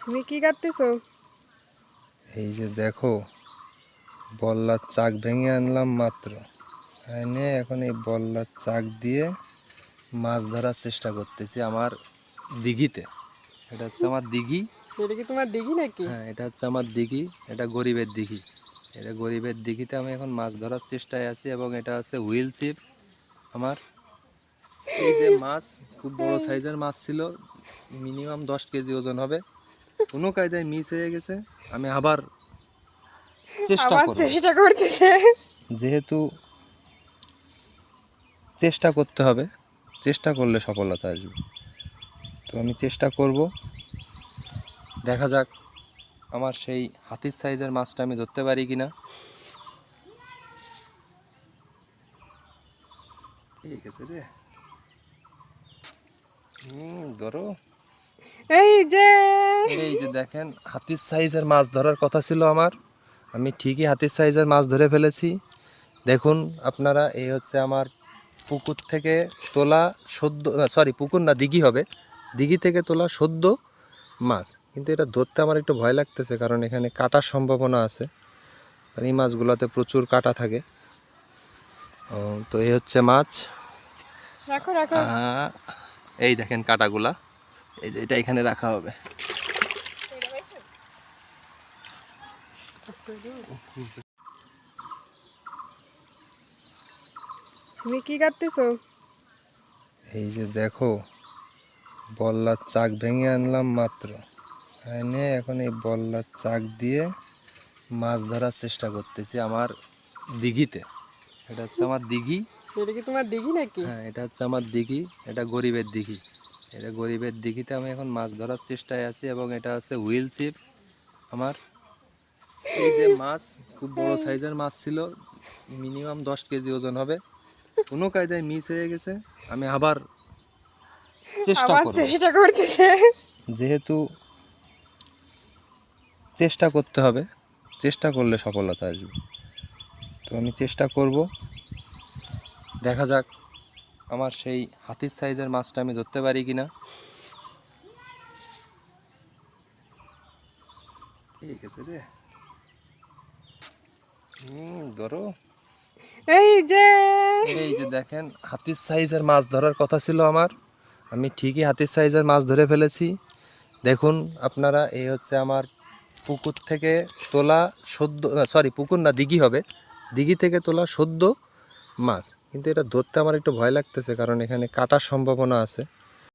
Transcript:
তুমি কি কাটতেছো? এই যে দেখো বল্লার চাক ভেঙে আনলাম মাত্র। এনে এখন এই বল্লার চাক দিয়ে মাছ ধরার চেষ্টা করতেছি আমার দিঘিতে। এটা হচ্ছে আমার দিঘি। এটা কি তোমার দিঘি নাকি? হ্যাঁ এটা হচ্ছে আমার দিঘি এটা গরিবের দিঘি। এটা গরিবের দিঘিতে আমি এখন মাছ ধরার চেষ্টায় আছি এবং এটা হচ্ছে হুইল চিপ আমার। এই যে মাছ খুব বড় সাইজের মাছ ছিল মিনিমাম দশ কেজি ওজন হবে। কোনো কায়দায় মিস হয়ে গেছে আমি আবার চেষ্টা করব। চেষ্টা করতেছে। যেহেতু চেষ্টা করতে হবে চেষ্টা করলে সফলতা আসবে। তো আমি চেষ্টা করব। দেখা যাক আমার সেই হাতির সাইজের মাছটা আমি ধরতে পারি কি না ঠিক আছে রে ধরো। এই যে। এই যে দেখেন হাতির সাইজের মাছ ধরার কথা ছিল আমার। আমি ঠিকই হাতির সাইজের মাছ ধরে ফেলেছি। দেখুন আপনারা এই হচ্ছে আমার পুকুর থেকে তোলা সদ্য সরি পুকুর না দিঘি হবে। দিঘি থেকে তোলা সদ্য মাছ। কিন্তু এটা ধরতে আমার একটু ভয় লাগতেছে কারণ এখানে কাটার সম্ভাবনা আছে। আর এই মাছগুলোতে প্রচুর কাটা থাকে। তো এই হচ্ছে মাছ। এই দেখেন কাটাগুলা। এই যে এটা এখানে রাখা হবে। তুমি কি কাটতেছো? এই যে দেখো বল্লার চাক ভেঙে আনলাম মাত্র। এনে এখন এই বল্লার চাক দিয়ে মাছ ধরার চেষ্টা করতেছি আমার দিঘিতে। এটা হচ্ছে আমার দিঘি। এটা কি তোমার দিঘি নাকি? হ্যাঁ এটা হচ্ছে আমার দিঘি এটা গরিবের দিঘি। এটা গরিবের দিঘিতে আমি এখন মাছ ধরার চেষ্টায় আছি এবং এটা হচ্ছে হুইল চিপ আমার। এই যে মাছ খুব বড় সাইজের মাছ ছিল মিনিমাম দশ কেজি ওজন হবে। কোনো কায়দায় মিস হয়ে গেছে আমি আবার চেষ্টা করব। চেষ্টা করতেছে। যেহেতু চেষ্টা করতে হবে চেষ্টা করলে সফলতা আসবে। তো আমি চেষ্টা করব দেখা যাক আমার সেই হাতির সাইজের মাছটা আমি ধরতে পারি কিনা? ঠিক আছে রে। ধরো। এই যে। এই যে দেখেন হাতির সাইজের মাছ ধরার কথা ছিল আমার। আমি ঠিকই হাতির সাইজের মাছ ধরে ফেলেছি। দেখুন আপনারা এই হচ্ছে আমার পুকুর থেকে তোলা সদ্য সরি পুকুর না দিঘি হবে। দিঘি থেকে তোলা সদ্য মাছ। কিন্তু এটা ধরতে আমার একটু ভয় লাগতেছে কারণ এখানে কাটার সম্ভাবনা আছে।